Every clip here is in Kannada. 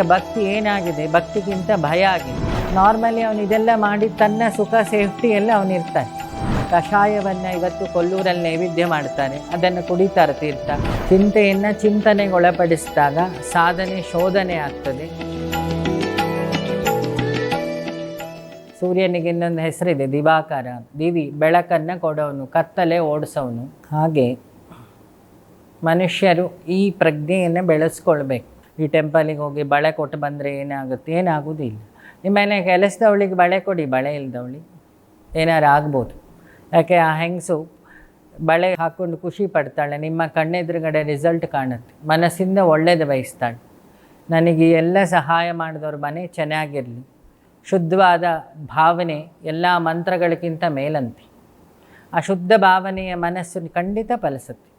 ಈಗ ಭಕ್ತಿ ಏನಾಗಿದೆ? ಭಕ್ತಿಗಿಂತ ಭಯ ಆಗಿದೆ. ನಾರ್ಮಲಿ ಅವನು ಇದೆಲ್ಲ ಮಾಡಿ ತನ್ನ ಸುಖ, ಸೇಫ್ಟಿ ಎಲ್ಲ ಅವನಿರ್ತಾನೆ ಕಷಾಯವನ್ನು ಇವತ್ತು ಕೊಲ್ಲೂರಲ್ಲಿ ನೈವೇದ್ಯ ಮಾಡ್ತಾನೆ. ಅದನ್ನು ಕುಡಿತಾರೆ ತೀರ್ಥ. ಚಿಂತೆಯನ್ನು ಚಿಂತನೆಗೆ ಒಳಪಡಿಸಿದಾಗ ಸಾಧನೆ, ಶೋಧನೆ ಆಗ್ತದೆ. ಸೂರ್ಯನಿಗೆ ಇನ್ನೊಂದು ಹೆಸರಿದೆ, ದಿವಾಕರ. ದಿವಿ, ಬೆಳಕನ್ನು ಕೊಡೋನು, ಕತ್ತಲೆ ಓಡಿಸೋನು. ಹಾಗೆ ಮನುಷ್ಯರು ಈ ಪ್ರಜ್ಞೆಯನ್ನು ಬೆಳೆಸ್ಕೊಳ್ಬೇಕು. ಈ ಟೆಂಪಲಿಗೆ ಹೋಗಿ ಬಳೆ ಕೊಟ್ಟು ಬಂದರೆ ಏನಾಗುತ್ತೆ? ಏನಾಗೋದಿಲ್ಲ ನಿಮ್ಮನೆ ಕೆಲಸದವಳಿಗೆ ಬಳೆ ಕೊಡಿ, ಬಳೆ ಇಲ್ದವಳಿ ಏನಾರು ಆಗ್ಬೋದು. ಯಾಕೆ ಆ ಹೆಂಗಸು ಬಳೆ ಹಾಕ್ಕೊಂಡು ಖುಷಿ ಪಡ್ತಾಳೆ, ನಿಮ್ಮ ಕಣ್ಣೆದುರುಗಡೆ ರಿಸಲ್ಟ್ ಕಾಣುತ್ತೆ. ಮನಸ್ಸಿಂದ ಒಳ್ಳೇದು ಬಯಸ್ತಾಳೆ. ನನಗೆ ಎಲ್ಲ ಸಹಾಯ ಮಾಡಿದವ್ರ ಮನೆ ಚೆನ್ನಾಗಿರಲಿ. ಶುದ್ಧವಾದ ಭಾವನೆ ಎಲ್ಲ ಮಂತ್ರಗಳಿಗಿಂತ ಮೇಲಂತೆ. ಆ ಶುದ್ಧ ಭಾವನೆಯ ಮನಸ್ಸನ್ನು ಖಂಡಿತ ಫಲಿಸುತ್ತೆ.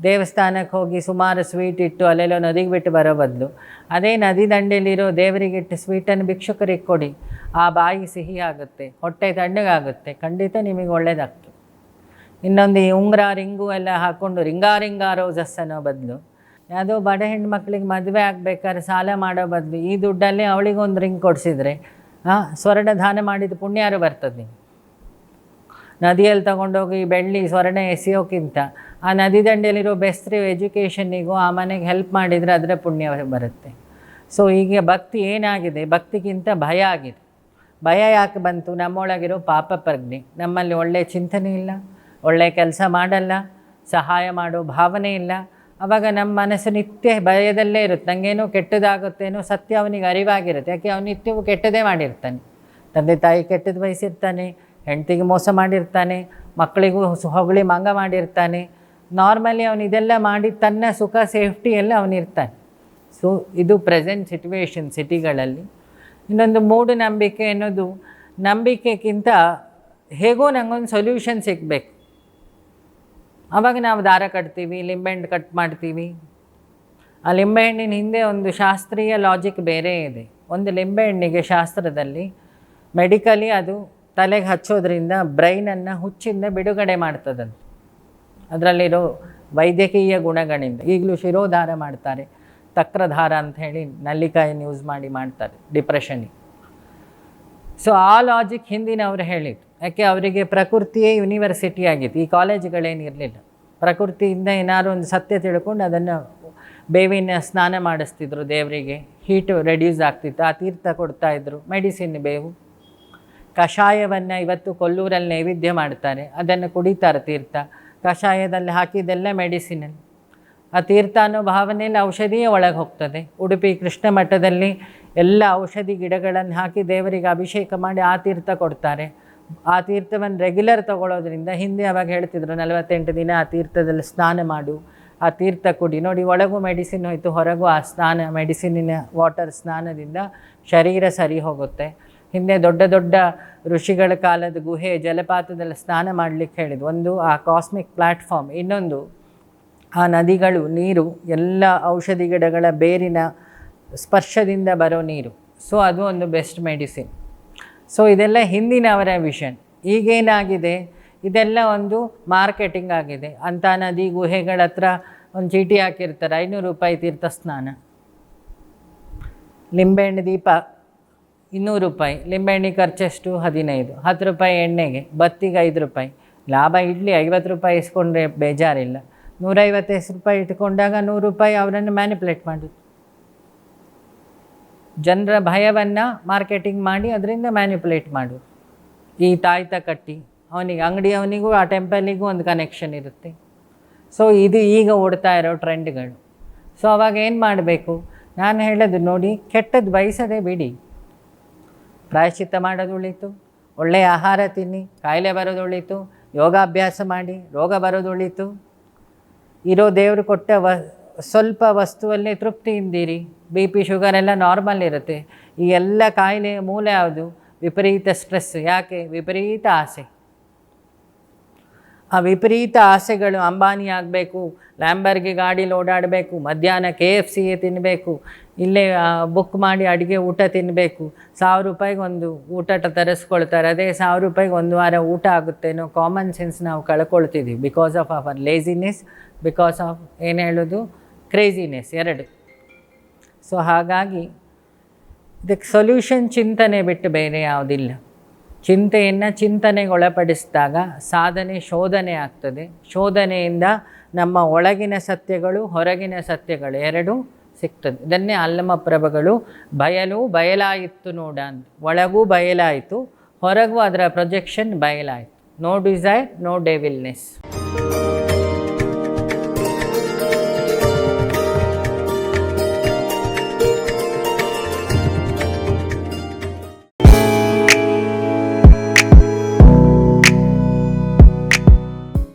ದೇವಸ್ಥಾನಕ್ಕೆ ಹೋಗಿ ಸುಮಾರು ಸ್ವೀಟ್ ಇಟ್ಟು ಅಲ್ಲೆಲ್ಲೋ ನದಿಗೆ ಬಿಟ್ಟು ಬರೋ ಬದಲು. ಅದೇ ನದಿ ದಂಡೆಯಲ್ಲಿರೋ ದೇವರಿಗೆ ಇಟ್ಟು ಸ್ವೀಟನ್ನು ಭಿಕ್ಷುಕರಿಗೆ ಕೊಡಿ. ಆ ಬಾಯಿ ಸಿಹಿ ಆಗುತ್ತೆ ಹೊಟ್ಟೆ ತಣ್ಣಗಾಗುತ್ತೆ. ಖಂಡಿತ ನಿಮಗೆ ಒಳ್ಳೆಯದಾಗ್ತದೆ ಇನ್ನೊಂದು ಈ ಉಂಗ್ರ ರಿಂಗು ಎಲ್ಲ ಹಾಕ್ಕೊಂಡು ರಿಂಗಾರಿಂಗ ರೋಸಸ್ ಅನ್ನೋ ಬದಲು. ಯಾವುದೋ ಬಡ ಹೆಣ್ಮಕ್ಳಿಗೆ ಮದುವೆ ಆಗಬೇಕಾದ್ರೆ ಸಾಲ ಮಾಡೋ ಬದಲು. ಈ ದುಡ್ಡಲ್ಲಿ ಅವಳಿಗೊಂದು ರಿಂಗ್ ಕೊಡಿಸಿದ್ರೆ ಹಾಂ ಸ್ವರ್ಣ ದಾನ ಮಾಡಿದ ಪುಣ್ಯಾರು ಬರ್ತದೆ? ನದಿಯಲ್ಲಿ ತಗೊಂಡೋಗಿ ಬೆಳ್ಳಿ ಸ್ವರ್ಣ ಎಸೆಯೋಕ್ಕಿಂತ ಆ ನದಿ ದಂಡೆಯಲ್ಲಿರೋ ಬೆಸ್ತ್ರಿ ಎಜುಕೇಷನ್ನಿಗೂ ಆ ಮನೆಗೆ ಹೆಲ್ಪ್ ಮಾಡಿದರೆ ಅದರ ಪುಣ್ಯ ಬರುತ್ತೆ. ಸೊ ಈಗ ಭಕ್ತಿ ಏನಾಗಿದೆ? ಭಕ್ತಿಗಿಂತ ಭಯ ಆಗಿದೆ. ಭಯ ಯಾಕೆ ಬಂತು? ನಮ್ಮೊಳಗಿರೋ ಪಾಪ ಪ್ರಜ್ಞೆ. ನಮ್ಮಲ್ಲಿ ಒಳ್ಳೆಯ ಚಿಂತನೆ ಇಲ್ಲ ಒಳ್ಳೆಯ ಕೆಲಸ ಮಾಡಲ್ಲ, ಸಹಾಯ ಮಾಡೋ ಭಾವನೆ ಇಲ್ಲ. ಆವಾಗ ನಮ್ಮ ಮನಸ್ಸು ನಿತ್ಯ ಭಯದಲ್ಲೇ ಇರುತ್ತೆ. ನನಗೇನೋ ಕೆಟ್ಟದಾಗುತ್ತೇನೋ ಸತ್ಯ ಅವನಿಗೆ ಅರಿವಾಗಿರುತ್ತೆ. ಯಾಕೆ? ಅವನು ನಿತ್ಯವೂ ಕೆಟ್ಟದೇ ಮಾಡಿರ್ತಾನೆ. ತಂದೆ ತಾಯಿ ಕೆಟ್ಟದ್ದು ಬಯಸಿರ್ತಾನೆ, ಹೆಂಡತಿಗೆ ಮೋಸ ಮಾಡಿರ್ತಾನೆ, ಮಕ್ಕಳಿಗೂ ಹೊಗಳಿ ಮಂಗ ಮಾಡಿರ್ತಾನೆ. ನಾರ್ಮಲಿ ಅವನು ಇದೆಲ್ಲ ಮಾಡಿ ತನ್ನ ಸುಖ ಸೇಫ್ಟಿಯಲ್ಲಿ ಅವನಿರ್ತಾನೆ ಸೊ ಇದು ಪ್ರೆಸೆಂಟ್ ಸಿಟುವೇಶನ್ ಸಿಟಿಗಳಲ್ಲಿ ಇನ್ನೊಂದು ಮೂಢನಂಬಿಕೆ ಅನ್ನೋದು, ನಂಬಿಕೆಗಿಂತ ಹೇಗೋ ನನಗೊಂದು ಸೊಲ್ಯೂಷನ್ ಸಿಗಬೇಕು. ಆವಾಗ ನಾವು ದಾರ ಕಟ್ತೀವಿ ಲಿಂಬೆಹಣ್ಣು ಕಟ್ ಮಾಡ್ತೀವಿ. ಆ ಲಿಂಬೆಹಣ್ಣಿನ ಹಿಂದೆ ಒಂದು ಶಾಸ್ತ್ರೀಯ ಲಾಜಿಕ್ ಬೇರೆ ಇದೆ. ಒಂದು ಲಿಂಬೆಹಣ್ಣಿಗೆ ಶಾಸ್ತ್ರದಲ್ಲಿ ಮೆಡಿಕಲಿ ಅದು ತಲೆಗೆ ಹಚ್ಚೋದ್ರಿಂದ ಬ್ರೈನನ್ನು ಹುಚ್ಚಿಂದ ಬಿಡುಗಡೆ ಮಾಡ್ತದಂತೆ. ಅದರಲ್ಲಿರೋ ವೈದ್ಯಕೀಯ ಗುಣಗಳಿಂದ ಈಗಲೂ ಶಿರೋಧಾರ ಮಾಡ್ತಾರೆ, ತಕ್ರಧಾರ ಅಂತ ಹೇಳಿ ನಲ್ಲಿಕಾಯನ್ನು ಯೂಸ್ ಮಾಡಿ ಮಾಡ್ತಾರೆ, ಡಿಪ್ರೆಷನಿಗೆ. ಸೊ ಆ ಲಾಜಿಕ್ ಹಿಂದಿನ ಅವರು ಹೇಳಿದ್ದು. ಯಾಕೆ? ಅವರಿಗೆ ಪ್ರಕೃತಿಯೇ ಯೂನಿವರ್ಸಿಟಿ ಆಗಿತ್ತು. ಈ ಕಾಲೇಜುಗಳೇನಿರಲಿಲ್ಲ ಪ್ರಕೃತಿಯಿಂದ ಏನಾದ್ರು ಒಂದು ಸತ್ಯ ತಿಳ್ಕೊಂಡು ಅದನ್ನು ಬೇವಿನ ಸ್ನಾನ ಮಾಡಿಸ್ತಿದ್ರು ದೇವರಿಗೆ. ಹೀಟು ರೆಡ್ಯೂಸ್ ಆಗ್ತಿತ್ತು. ಆ ತೀರ್ಥ ಕೊಡ್ತಾಯಿದ್ರು ಮೆಡಿಸಿನ್ ಬೇವು. ಕಷಾಯವನ್ನು ಇವತ್ತು ಕೊಲ್ಲೂರಲ್ಲಿ ನೈವೇದ್ಯ ಮಾಡ್ತಾರೆ. ಅದನ್ನು ಕುಡಿತಾರೆ ತೀರ್ಥ. ಕಷಾಯದಲ್ಲಿ ಹಾಕಿದ್ದೆಲ್ಲ ಮೆಡಿಸಿನ್ ಆ ತೀರ್ಥ ಅನ್ನೋ ಭಾವನೆಯಲ್ಲಿ ಔಷಧಿಯೇ ಒಳಗೆ ಹೋಗ್ತದೆ. ಉಡುಪಿ ಕೃಷ್ಣ ಮಠದಲ್ಲಿ ಎಲ್ಲ ಔಷಧಿ ಗಿಡಗಳನ್ನು ಹಾಕಿ ದೇವರಿಗೆ ಅಭಿಷೇಕ ಮಾಡಿ ಆ ತೀರ್ಥ ಕೊಡ್ತಾರೆ. ಆ ತೀರ್ಥವನ್ನು ರೆಗ್ಯುಲರ್ ತಗೊಳ್ಳೋದ್ರಿಂದ ಹಿಂದೆ ಅವಾಗ ಹೇಳ್ತಿದ್ರು ನಲವತ್ತೆಂಟು ದಿನ ಆ ತೀರ್ಥದಲ್ಲಿ ಸ್ನಾನ ಮಾಡು. ಆ ತೀರ್ಥ ಕುಡಿ. ನೋಡಿ, ಒಳಗೂ ಮೆಡಿಸಿನ್ ಹೋಯಿತು, ಹೊರಗೂ ಆ ಸ್ನಾನ ಮೆಡಿಸಿನ ವಾಟರ್ ಸ್ನಾನದಿಂದ ಶರೀರ ಸರಿ ಹೋಗುತ್ತೆ. ಹಿಂದೆ ದೊಡ್ಡ ದೊಡ್ಡ ಋಷಿಗಳ ಕಾಲದ ಗುಹೆ ಜಲಪಾತದಲ್ಲಿ ಸ್ನಾನ ಮಾಡಲಿಕ್ಕೆ ಹೇಳಿದ್ದು ಒಂದು ಆ ಕಾಸ್ಮಿಕ್ ಪ್ಲ್ಯಾಟ್ಫಾರ್ಮ್ ಇನ್ನೊಂದು ಆ ನದಿಗಳು, ನೀರು, ಎಲ್ಲ ಔಷಧಿ ಗಿಡಗಳ ಬೇರಿನ ಸ್ಪರ್ಶದಿಂದ ಬರೋ ನೀರು. ಸೊ ಅದು ಒಂದು ಬೆಸ್ಟ್ ಮೆಡಿಸಿನ್ ಸೊ ಇದೆಲ್ಲ ಹಿಂದಿನವರ ವಿಷನ್ ಈಗೇನಾಗಿದೆ? ಇದೆಲ್ಲ ಒಂದು ಮಾರ್ಕೆಟಿಂಗ್ ಆಗಿದೆ. ಅಂಥ ನದಿ ಗುಹೆಗಳ ಹತ್ರ ಒಂದು ಚೀಟಿ ಹಾಕಿರ್ತಾರೆ. ಐನೂರು ರೂಪಾಯಿ ತೀರ್ಥ ಸ್ನಾನ. ಲಿಂಬೆಹಣ್ಣು ದೀಪ ಇನ್ನೂರು ರೂಪಾಯಿ, ಲಿಂಬೆಹಣ್ಣಿ ಖರ್ಚೆಷ್ಟು ಹದಿನೈದು, ಹತ್ತು ರೂಪಾಯಿ ಎಣ್ಣೆಗೆ, ಬತ್ತಿಗೆ ಐದು ರೂಪಾಯಿ. ಲಾಭ ಇಡ್ಲಿ ಐವತ್ತು ರೂಪಾಯಿ ಇಸ್ಕೊಂಡ್ರೆ ಬೇಜಾರಿಲ್ಲ. ನೂರೈವತ್ತು ರೂಪಾಯಿ ಇಟ್ಕೊಂಡಾಗ ನೂರು ರೂಪಾಯಿ ಅವರನ್ನು ಮ್ಯಾನಿಪ್ಯುಲೇಟ್ ಮಾಡೋದು ಜನರ ಭಯವನ್ನು ಮಾರ್ಕೆಟಿಂಗ್ ಮಾಡಿ, ಅದರಿಂದ ಮ್ಯಾನಿಪ್ಯುಲೇಟ್ ಮಾಡು. ಈ ತಾಯ್ತ ಕಟ್ಟಿ, ಅವನಿಗೆ ಅಂಗಡಿಯವನಿಗೂ ಆ ಟೆಂಪಲಿಗೂ ಒಂದು ಕನೆಕ್ಷನ್ ಇರುತ್ತೆ. ಸೊ ಇದು ಈಗ ಓಡ್ತಾ ಇರೋ ಟ್ರೆಂಡ್ಗಳು ಸೊ ಅವಾಗ ಏನು ಮಾಡಬೇಕು? ನಾನು ಹೇಳೋದು ನೋಡಿ ಕೆಟ್ಟದ್ದು ಬಯಸದೆ ಬಿಡಿ. ಪ್ರಾಯಶ್ಚಿತ್ತ ಮಾಡೋದು ಉಳಿತು ಒಳ್ಳೆಯ ಆಹಾರ ತಿನ್ನಿ, ಕಾಯಿಲೆ ಬರೋದು ಉಳಿತು ಯೋಗಾಭ್ಯಾಸ ಮಾಡಿ, ರೋಗ ಬರೋದು ಉಳಿತು ಇರೋ ದೇವರು ಕೊಟ್ಟ ವ, ಸ್ವಲ್ಪ ವಸ್ತುವಲ್ಲೇ ತೃಪ್ತಿಯಿಂದಿರಿ. ಬಿ ಪಿ ಶುಗರ್ ಎಲ್ಲ ನಾರ್ಮಲ್ ಇರುತ್ತೆ. ಈ ಎಲ್ಲ ಕಾಯಿಲೆಯ ಮೂಲ ಯಾವುದು? ವಿಪರೀತ ಸ್ಟ್ರೆಸ್ ಯಾಕೆ? ವಿಪರೀತ ಆಸೆ. ಆ ವಿಪರೀತ ಆಸೆಗಳು, ಅಂಬಾನಿ ಆಗಬೇಕು, ಲ್ಯಾಂಬರ್ಗೆ ಗಾಡೀಲಿ ಓಡಾಡಬೇಕು, ಮಧ್ಯಾಹ್ನ ಕೆ ಎಫ್ ಸಿಗೆ ತಿನ್ನಬೇಕು ಇಲ್ಲೇ ಬುಕ್ ಮಾಡಿ ಅಡುಗೆ ಊಟ ತಿನ್ನಬೇಕು ಸಾವಿರ ರೂಪಾಯಿಗೆ ಒಂದು ಊಟ ತರಿಸ್ಕೊಳ್ತಾರೆ, ಅದೇ ಸಾವಿರ ರೂಪಾಯಿಗೆ ಒಂದು ವಾರ ಊಟ ಆಗುತ್ತೇನೋ ಕಾಮನ್ ಸೆನ್ಸ್ ನಾವು ಕಳ್ಕೊಳ್ತಿದ್ದೀವಿ. Because of our laziness because of ಏನು ಹೇಳೋದು? ಕ್ರೇಜಿನೆಸ್ ಎರಡು. ಸೊ ಹಾಗಾಗಿ, ಇದಕ್ಕೆ ಸೊಲ್ಯೂಷನ್ ಚಿಂತನೆ ಬಿಟ್ಟು ಬೇರೆ ಯಾವುದಿಲ್ಲ. ಚಿಂತೆಯನ್ನು ಚಿಂತನೆಗೆ ಒಳಪಡಿಸಿದಾಗ ಸಾಧನೆ ಶೋಧನೆ ಆಗ್ತದೆ. ಶೋಧನೆಯಿಂದ ನಮ್ಮ ಒಳಗಿನ ಸತ್ಯಗಳು, ಹೊರಗಿನ ಸತ್ಯಗಳು ಎರಡೂ ಸಿಗ್ತದೆ. ಇದನ್ನೇ ಅಲ್ಲಮ ಪ್ರಭಗಳು ಬಯಲು ಬಯಲಾಯಿತು ನೋಡ ಅಂತ. ಒಳಗೂ ಬಯಲಾಯಿತು, ಹೊರಗೂ ಅದರ projection ಬಯಲಾಯಿತು. No desire no devilness